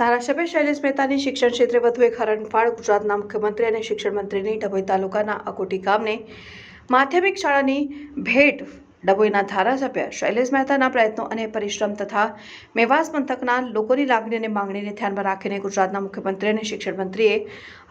ધારાસભ્ય શૈલેષ મહેતાની શિક્ષણ ક્ષેત્રે વધુ એક હરણફાળ ગુજરાતના મુખ્યમંત્રી અને શિક્ષણ મંત્રીની ડભોઈ તાલુકાના અકોટી ગામને માધ્યમિક શાળાની ભેટ ડભોઈના ધારાસભ્ય શૈલેષ મહેતાના પ્રયત્નો અને પરિશ્રમ તથા મેવાસ પંથકના લોકોની લાગણી અને માંગણીને ધ્યાનમાં રાખીને ગુજરાતના મુખ્યમંત્રી અને શિક્ષણ મંત્રીએ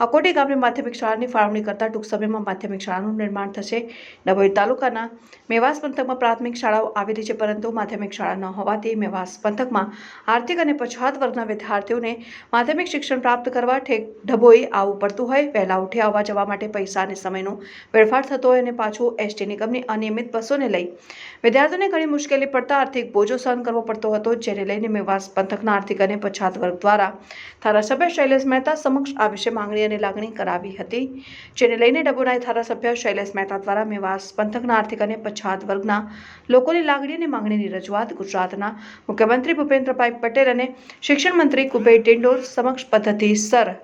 અકોટી ગામની માધ્યમિક શાળાની ફાળવણી કરતા ટૂંક સમયમાં માધ્યમિક શાળાનું નિર્માણ થશે. ડભોઈ તાલુકાના મેવાસ પંથકમાં પ્રાથમિક શાળાઓ આવેલી છે, પરંતુ માધ્યમિક શાળા ન હોવાથી મેવાસ પંથકમાં આર્થિક અને પછાત વર્ગના વિદ્યાર્થીઓને માધ્યમિક શિક્ષણ પ્રાપ્ત કરવા ઠેક ડભોઈ આવવું પડતું હોય. વહેલા ઉઠે આવવા જવા માટે પૈસા અને સમયનો વેડફાટ થતો હોય અને પાછું એસટી નિગમની અનિયમિત બસોને લઈ વિદ્યાર્થીઓને ઘણી મુશ્કેલી પડતા આર્થિક બોજો સહન કરવો પડતો હતો, જેને લઈને મેવાસ પંથકના આર્થિક અને પછાત વર્ગ દ્વારા ધારાસભ્ય શૈલેષ મહેતા સમક્ષ આ વિશે માંગણી અને લાગણી કરાવી હતી, જેને લઈને ડબોના ધારાસભ્ય શૈલેષ મહેતા દ્વારા મેવાસ પંથકના આર્થિક અને પછાત વર્ગના લોકોની લાગણી અને માંગણીની રજૂઆત ગુજરાતના મુખ્યમંત્રી ભૂપેન્દ્રભાઈ પટેલ અને શિક્ષણ મંત્રી કુબેર ડિંડોર સમક્ષ પદ્ધતિસર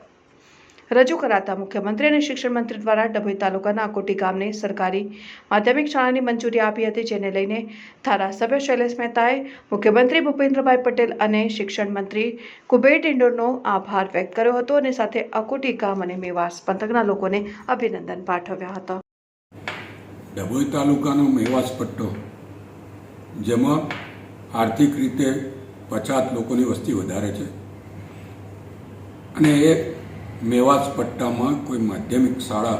રજૂ કરાતા મુખ્યમંત્રી અને શિક્ષણ મંત્રી દ્વારા ડભોઈ તાલુકાના અકોટી ગામને સરકારી માધ્યમિક શાળાની મંજૂરી આપી હતી, જેને લઈને ધારાસભ્ય શૈલેષ મહેતાએ મુખ્યમંત્રી ભૂપેન્દ્રભાઈ પટેલ અને શિક્ષણ મંત્રી કુબેર ડિંડોરનો આભાર વ્યક્ત કર્યો હતો અને સાથે અકોટી ગામ અને મેવાસ પંથકના લોકોને અભિનંદન પાઠવ્યા હતા. ડભોઈ તાલુકાનો મેવાસ પટ્ટો, જેમાં આર્થિક રીતે પછાત લોકોની વસ્તી વધારે છે અને એ મેવાસ પટ્ટામાં કોઈ માધ્યમિક શાળા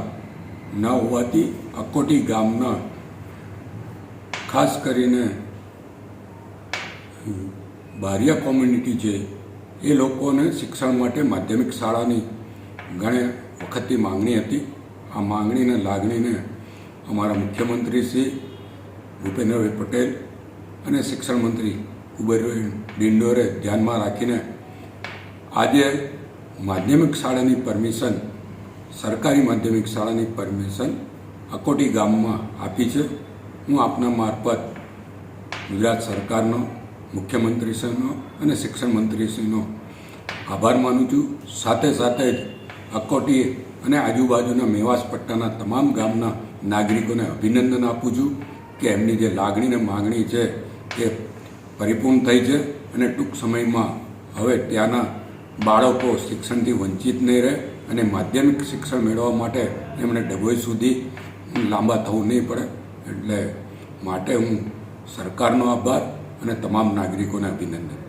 ન હોવાથી અકોટી ગામના, ખાસ કરીને બારિયા કોમ્યુનિટી છે, એ લોકોને શિક્ષણ માટે માધ્યમિક શાળાની ઘણી વખતથી માંગણી હતી. આ માંગણીને લાગણીને અમારા મુખ્યમંત્રી શ્રી ભૂપેન્દ્રભાઈ પટેલ અને શિક્ષણ મંત્રી કુબેરભાઈ ડિંડોરે ધ્યાનમાં રાખીને આજે માધ્યમિક શાળાની પરમિશન સરકારી માધ્યમિક શાળાની પરમિશન અકોટી ગામમાં આપી છે. હું આપના મારફત ગુજરાત સરકારનો, મુખ્યમંત્રીશ્રીનો અને શિક્ષણ મંત્રીશ્રીનો આભાર માનું છું. સાથે સાથે જ અકોટી અને આજુબાજુના મેવાસ પટ્ટાના તમામ ગામના નાગરિકોને અભિનંદન આપું છું કે એમની જે લાગણી ને માગણી છે એ પરિપૂર્ણ થઈ છે અને ટૂંક સમયમાં હવે ત્યાંના બાળકો શિક્ષણથી વંચિત નહીં રહે અને માધ્યમિક શિક્ષણ મેળવવા માટે એમણે ડભોઈ સુધી લાંબા થવું નહીં પડે. એટલે માટે હું સરકારનો આભાર અને તમામ નાગરિકોને અભિનંદન.